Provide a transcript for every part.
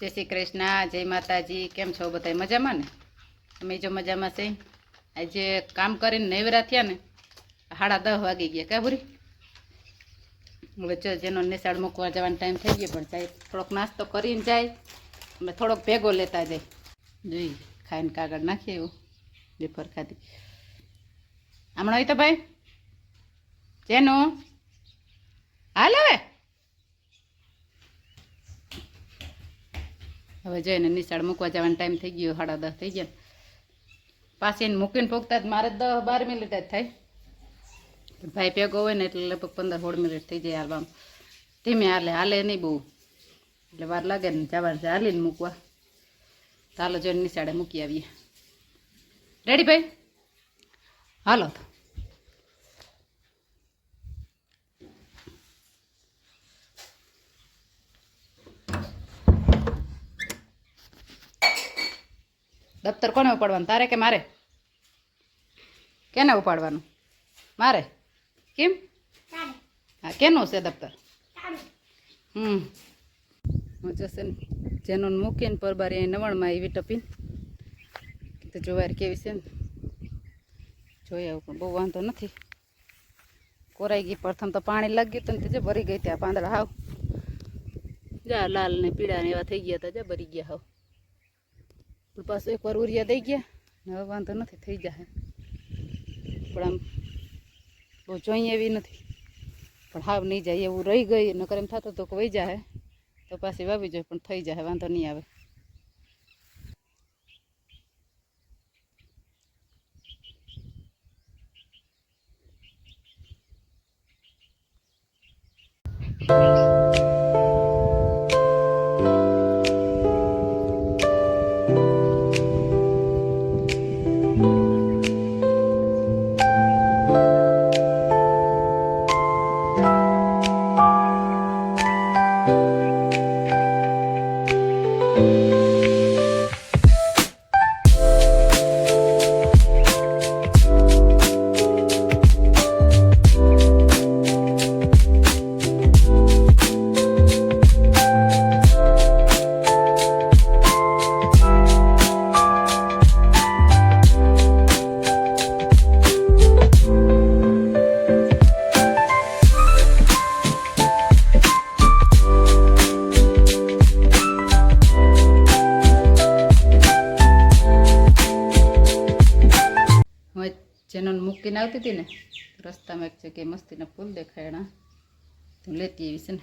જય શ્રી કૃષ્ણ, જય માતાજી, કેમ છો બધા મજામાં ને? અમે જો મજામાં છે? આજે કામ કરીને નૈવરા થયા ને, સાડા દસ વાગી ગયા ક્યાં ભૂરી? હવે જો જેનો નિશાળ મૂકવા જવાનો ટાઈમ થઈ ગયો, પણ જાય, થોડોક નાસ્તો કરીને જાય, અમે થોડોક ભેગો લેતા જાય. જોઈ, ખાઈને કાગળ નાખીએ એવું વેફર ખાધી. હમણાં તો ભાઈ, જેનું? હાલ હવે? હવે જોઈને નિશાળ મૂકવા જવાનો ટાઈમ થઈ ગયો, સાડા દસ થઈ ગયા. પાછી એને મૂકીને પોગતા જ મારે દસ બાર મિનિટ જ થાય. ભાઈ ભેગો હોય ને એટલે લગભગ પંદર સોળ મિનિટ થઈ જાય હાલવામાં ધીમે હાલે હાલે નહીં બહુ. એટલે વાર લાગે ને જવાનું હાલીને મૂકવા. તો હાલો જોઈને નિશાળે મૂકી આવીએ. રેડી ભાઈ? હાલો. તો દફતર કોને ઉપાડવાનું? તારે કે મારે? કેને ઉપાડવાનું? મારે? કેમ? હા કેનું છે દફતર? હમ. હું જશે ને જેનું મૂકીને પરબારી અહીં નવણમાં એવી ટપીને. તો જોવાર કેવી છે ને? જોઈ આવું પણ બહુ વાંધો નથી. કોરાઈ ગઈ પ્રથમ તો પાણી લાગી ગયું ને તે જે ભરી ગઈ ત્યાં પાંદડા. હાવ. જા લાલ ને પીળા ને એવા થઈ ગયા હતા જા ભરી ગયા હાવ. પાછું એકવાર ઉરિયા દઈ ગયા. ને હવે વાંધો નથી, થઈ જાય પણ આમ બહુ જોઈએ એવી નથી. પણ હાવ નહીં જાય, એવું રહી ગઈ, નકર એમ થતું તો કે વહી જાય તો પાછી વાવી જોઈએ, પણ થઈ જાય વાંધો નહીં આવે. મૂકીને હતી ને રસ્તામાં એક જગ્યાએ મસ્તીના ફૂલ દેખાયણા તું લેતી એવી છે ને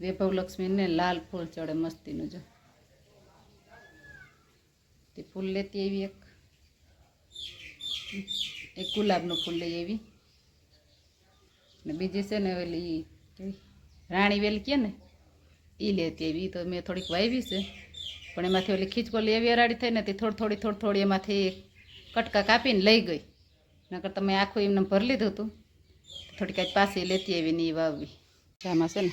વૈભવ લક્ષ્મીને લાલ ફૂલ ચડે મસ્તીનું જો. તે ફૂલ લેતી એવી એક. એક ગુલાબનું ફૂલ લઈ એવી ને બીજી છે ને ઓલી રાણી વેલ કે ને? એ લેતી એવી તો મેં થોડીક વાવી છે. પણ એમાંથી ઓલી ખીચકોલી એવી અરાડી થઈ ને તે થોડી થોડી થોડી થોડી એમાંથી કટકા કાપીને લઈ ગઈ. નકર તમે આખું એમને ભરી લીધું હતું. થોડીક આજ પાસે લેતી આવી ને એ વાવવી. ચામાં છે ને,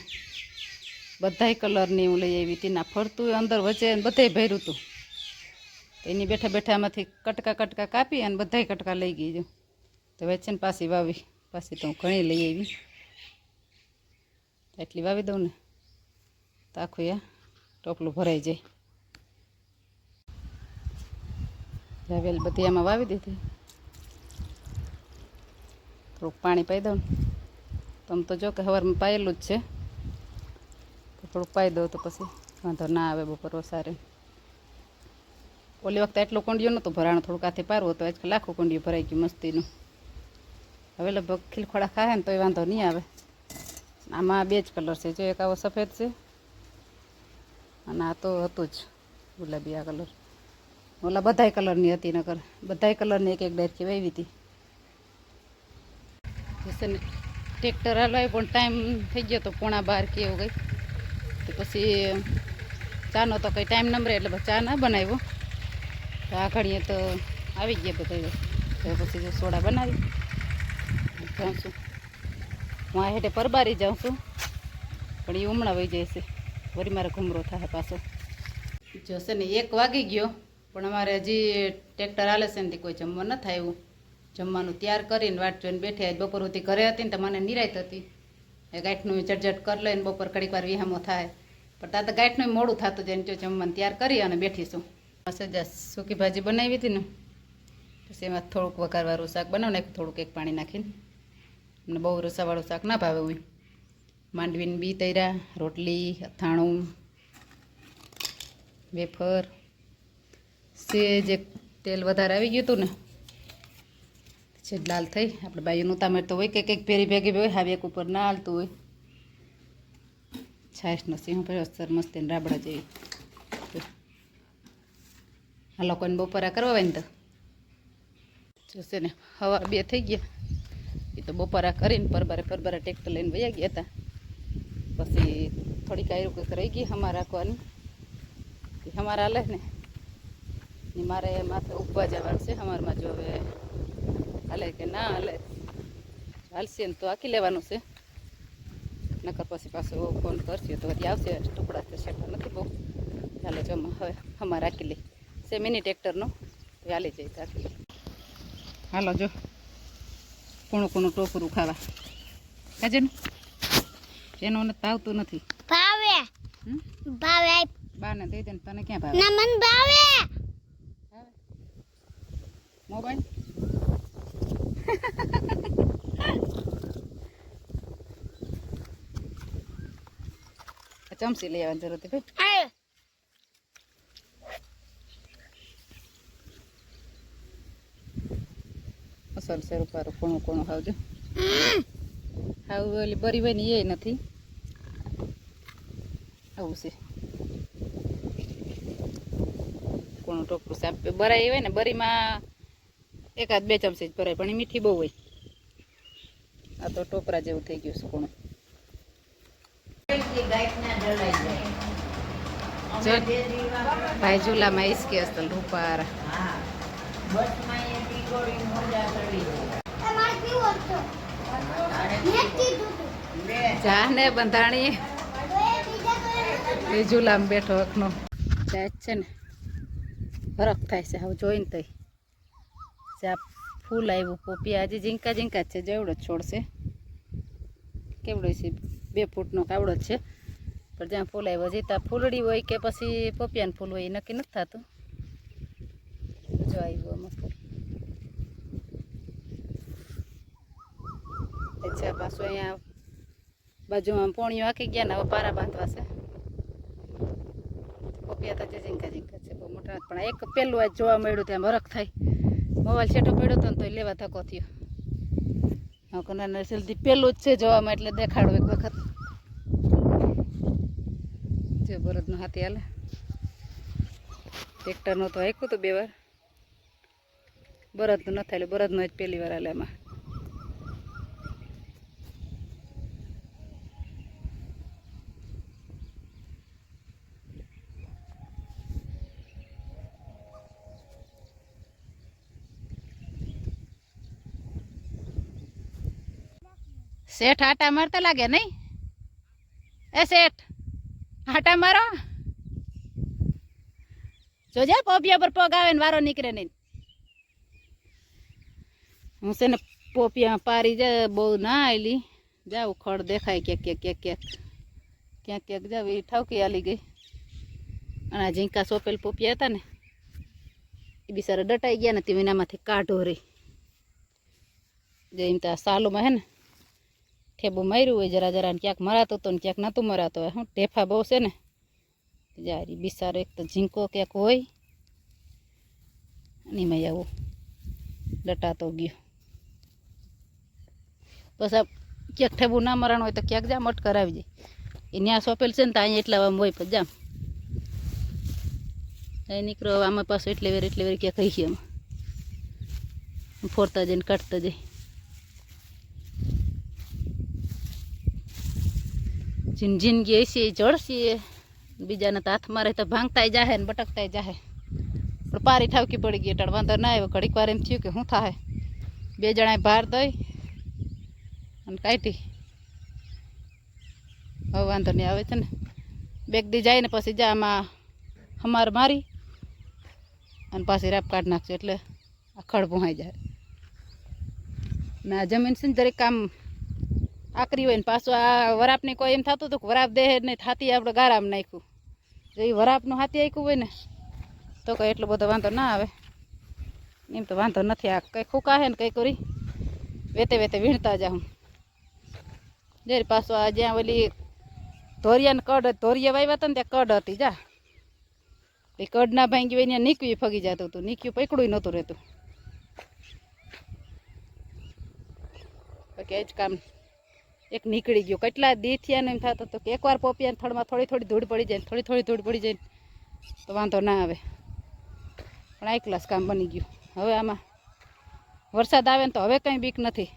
બધાય કલરની હું લઈ આવી. તેના ફરતું અંદર વચ્ચે બધાય ભર્યું હતું. એની બેઠા બેઠામાંથી કટકા કટકા કાપી અને બધાય કટકા લઈ ગઈ જો. તો વચ્ચે ને પાછી વાવી. પાછી તો હું ઘણી લઈ આવી. એટલી વાવી દઉં ને, તો આખું આ ટોપલું ભરાઈ જાય. રાવેલ બધી આમાં વાવી દીધી. થોડુંક પાણી પાઈ દઉં. તમ તો જો કે સવારમાં પાયેલું જ છે. થોડુંક પાઈ દઉં તો પછી વાંધો ના આવે બપોર વસારે. ઓલી વખતે એટલું કુંડિયું નહોતું ભરાણું, થોડુંક હાથે પારવું તો આજકાલ આખું કુંડિયું ભરાઈ ગયું મસ્તીનું. હવે લગભગ ખીલખોડા ખાય ને તો એ વાંધો નહીં આવે. આમાં બે જ કલર છે. જો એક આવો સફેદ છે, અને આ તો હતું જ ગુલાબી આ કલર. ઓલા બધાય કલરની હતી નકર. બધાય કલરની એક એક ડાયરકી વાવી હતી. જશે ને ટ્રેક્ટર હલાવ્યું પણ ટાઈમ થઈ ગયો તો પોણા બાર કે એવું કંઈ તો પછી ચાનો તો કંઈ ટાઈમ નંબરે એટલે પછી ચા ના બનાવ્યો. તો આ ઘડીએ તો આવી ગયા બધા. તો પછી સોડા બનાવી. જાઉં છું. હું આ હેઠે પરબારી જાઉં છું. પણ એ હમણાં વહી જાય છે. વળી મારે ઘૂમરો થાય પાછો. જોશે ને એક વાગી ગયો. પણ અમારે હજી ટ્રેક્ટર હાલે છે ને કોઈ જમવા ન થાય એવું જમવાનું તૈયાર કરીને વાટ જોઈને બેઠી આજ બપોર સુધી ઘરે હતી ને તો મને નિરાયત હતી. એ ગાંઠનું ઝટઝટ કરી લઈને બપોર ઘડીક વાર વિહામો થાય. પણ તા તો ગાંઠનું મોડું થતું જાય જો જમવાનું તૈયાર કરી અને બેઠીશું સજા જ સૂકી ભાજી બનાવી હતી ને. પછી એમાં થોડુંક વઘારવાળું શાક બનાવી નાખ્યું થોડુંક એક પાણી નાખીને. અમને બહુ રસાવાળું શાક ના ભાવે હોય. માંડવીને બી તૈરા રોટલી, અથાણું, વેફર. સેજ એક તેલ વધારે આવી ગયું હતું ને. છે, લાલ થઈ. આપણે બાયુનું તો હોય કે કંઈક ભેરી ભેગી હોય, હાવી એક ઉપર ના હાલતું હોય. છાશનો સિંહ ભાઈ સર મસ્તી ને રાબડા જેવી. આ લોકોને બપોરા કરવા હોય ને તો. જોશે ને, હવા બે થઈ ગયા. એ તો બપોરા કરીને પરબારે પરબારે ટ્રેક્ટર લઈને વયા ગયા હતા. પછી થોડીક આયરું કંઈક રહી ગઈ હમા રાખવાની. એ લે ને. મારે માથે ઊભા જવાનું છે, હમારમાં જો હવે હાલે કે ના હાલે હાલશે ને તો આખી લેવાનું છે નકર પછી પાછો ફોન કરશે તો હજી આવશે ટુકડા શેઠા નથી બહુ ચાલો જો હવે અમારે રાખી લઈ છે મિની ટ્રેક્ટરનો હાલી તો રાખી લઈ હાલો જો કોણું કોણું ટોપરું ખાવા કાજે એનો તાવતું નથી ભાવે હમ? ભાવે બાને દઈ દે તને ક્યાં ભાવે ના મન ભાવે મોબાઈલ ચમચી લઈ આવવાની જરૂર હતી ભાઈ. અસલ છે રૂપારું કોણું કોણું હાવજો. હાવ ઓલી બરી હોય એ નથી. આવું છે. કોણું ટોપરું સાપ બરાઈ હોય ને બરીમાં એકાદ બે ચમચી જ ભરાય, પણ એ મીઠી બહુ હોય. આ તો ટોપરા જેવું થઈ ગયું છે ભાઈ ઝુલામાં ઈસકી અસલ રૂપારા જાને બંધાણી. ઝુલામાં બેઠો જાય છે ને. ફરક થાય છે, હવે જોઈને તઈ. જ્યાં ફૂલ આવ્યું પોપી આજે ઝીંકા ઝીંકા જ છે. જેવડો જ છોડ છે. કેવડો છે? બે ફૂટનો કાવડો જ છે. પણ જ્યાં ફૂલ આવ્યો છે, ત્યાં ફૂલડી હોય કે પછી પોપિયાનું ફૂલ હોય, એ નક્કી નથી થતું. જો આવ્યું આમાં અચ્છા પાછું અહીંયા બાજુમાં પોણીઓ આખી ગયા ને હવે પારા બાંધવા છે. પોપિયા તો જે ઝીંકા ઝીંકા છે, બહુ મોટા પણ એક પેલું આજ જોવા મળ્યું, ત્યાં મરખ થાય. મોબાઈલ છેટો પડ્યો હતો ને તો લેવા થકો થયો. હા કોના નર્સરીથી પેલું જ છે જોવામાં એટલે દેખાડો એક વખત. જો બરદનો હાથી હાલે. ટ્રેક્ટરનું તો હાંક્યું હતું બે વાર. બરદનું ન થાય એટલે બળદનું જ પહેલી વાર હાલે એમાં. શેઠ આટા મારતા લાગે નહીં? એ શેઠ, આટા મારો? જોજે પોપિયા પર પગ આવે ને વારો નીકળે નહીં. હું છે ને પોપિયા પારી જાય બહુ ના આવેલી જાવ ખડ દેખાય ક્યાંક ક્યાંક ક્યાંક ક્યાંક. ક્યાંક ક્યાંક જાવ એ ઠાવકી આલી ગઈ. અને આ ઝીંકા સોપેલ પોપિયા હતા ને એ બિચારા ડટાઈ ગયા ને તે એનામાંથી કાઢો રહી જે એમ ત્યાં સાલોમાં હે ને ઠેબુ માર્યું હોય જરા જરા ક્યાંક મરાતો હતો ને ક્યાંક નહોતું મરાતો. હોય શું ટેફા બહુ છે ને, જારી બિસારો એક તો ઝીંકો ક્યાંક હોય, અને એમાં આવું લટાતો ગયો. બસ આ ક્યાંક ઠેબુ ના મરણ હોય તો ક્યાંક જામ અટ કરાવી જાય એ ન્યા સોંપેલ છે ને તો અહીંયા એટલા આમ હોય પછી જામ. અહીં નીકળો, આમાં પાછું એટલે વેર એટલે વેર ક્યાંક કહીએ એમાં. ફોરતા જઈને કાઢતા જાય જીન, જિંદગી એસી ચડશીએ બીજાને તો હાથ મારે તો ભાંગતાય જાહે ને બટકતાય જાહે. પણ પારી ઠાવકી પડી ગઈ એટલે વાંધો ના આવ્યો. ઘડીક વાર એમ થયું કે શું થાય બે જણાએ ભાર દઈ અને કાઢી. હવે વાંધો નહીં આવે છે ને બેગ દી જાય ને પછી જા આમાં હમાર મારી અને પાછી રાપ કાઢી નાખજો એટલે આ ખડ ભૂહાઈ જાય. ને આ જમીન છે ને દરેક કામ આકરી હોય ને પાછું આ વરાપની કોઈ એમ થતું હતું કે વરાપ દેહ ને થાતી આપણે ગારામ નાખ્યું. જો એ વરાપનું હાથી આખ્યું હોય ને, તો કંઈ એટલો બધો વાંધો ના આવે. એમ તો વાંધો નથી, આ કંઈ ખૂકા હે ને કંઈ કરી. વેતે વેતે વીણતા જાઉં જે પાછું આ જ્યાં ઓલી ધોરિયાને કડ, ધોરિયા વાવ્યા હતા ને ત્યાં કડ હતી, જા. એ કડ ના ભાંગી હોય ત્યાં નીકવી ફગી જતું હતું નીકવ્યું પકડું નહોતું રહેતું. બાકી એ જ કામ એક નીકળી ગયો. કેટલા દી થયા એમ થતો તો કે એકવાર પોપિયાને થડમાં થોડી થોડી ધૂળ પડી જાય થોડી થોડી ધૂળ પડી જાય તો વાંધો ના આવે. પણ આ ક્લાસ કામ બની ગયું. હવે આમાં વરસાદ આવે ને તો હવે કંઈ બીક નથી.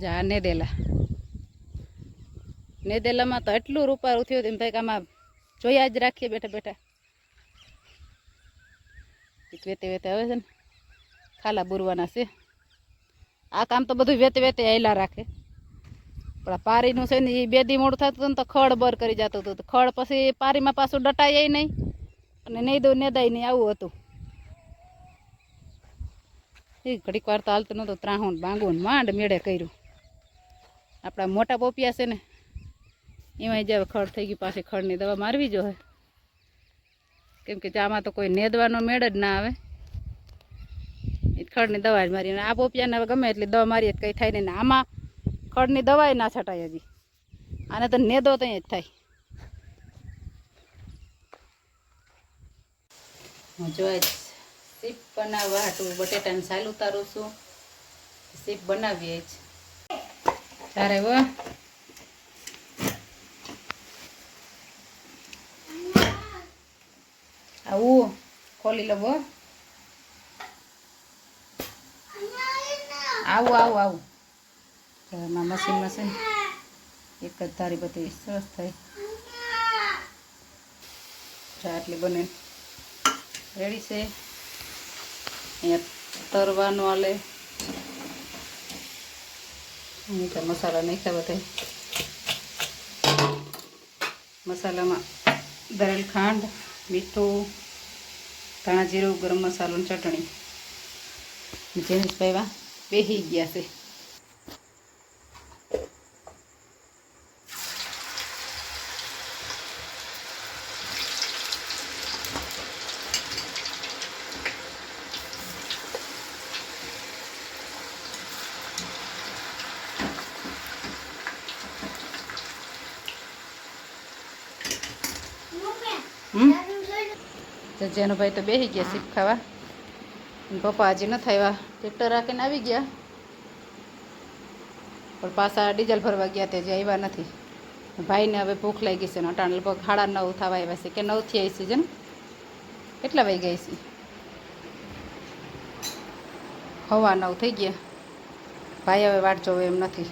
જા, નેદેલા. નેદેલામાં તો એટલું રૂપારું થયું એમ થાય કે આમાં જોયા જ રાખીએ બેઠા બેઠા. વેતે વેતે આવે છે ને. ખાલા બુરવાના છે. આ કામ તો બધું વેતે વેતે આયલા રાખે. પણ પારીનું છે ને એ બે દી મોડું થતું હતું ને તો ખડ બર કરી જતું હતું. ખડ પછી પારીમાં પાછું ડટાય નહીં. અને નહીં દઉં નેદાય નહીં, આવું હતું. એ ઘડીક વાર તો હાલતું નહોતું. ત્રાહું બાંગું માંડ મેળે કર્યું. આપણા મોટા પોપિયા છે ને એમાં જે ખડ થઈ ગયું, પાછી ખડની દવા મારવી જોઈએ કેમ કે ચામાં તો કોઈ નેદવાનો મેળ જ ના આવે. ખડની દવા જ મારી આ પોપિયાને હવે ગમે એટલી દવા મારીએ કંઈ થાય નહીં આમાં ખડની દવા ના છટાય હજી. આને તો નેદો તો જ થાય. હું જોઈ સીપ બનાવવા હાટું બટેટાને સાલ ઉતારું છું. સીપ બનાવીએ જ. તારે વ આવું ખોલી લો આવું આવું આવું. એમાં મશીન મશીન એક જ ધારી બધી સરસ થઈ. જો, આટલી બને. રેડી છે અહીંયા તરવાનું આલે. અહીં તો મસાલા નાખ્યા બધા. મસાલામાં દરેલ ખાંડ, મીઠું, ધાણા જીરું, ગરમ મસાલો ચટણી. જેનિશભાઈ વા બેસી ગયા છે. જેનો ભાઈ તો બેસી ગયા સીપ ખાવા. પપ્પા હજી નથી આવ્યા. ટ્રેક્ટર રાખીને આવી ગયા. પણ પાછા ડીઝલ ભરવા ગયા તે જે આવ્યા નથી. ભાઈને હવે ભૂખ લાગી છે અટાણ લગભગ સાડા નવ થવા આવ્યા છે. કે નવથી આવી છે ને કેટલા વાગી ગઈ છે? હવા નવ થઈ ગયા. ભાઈ હવે વાટ જોવે એમ નથી.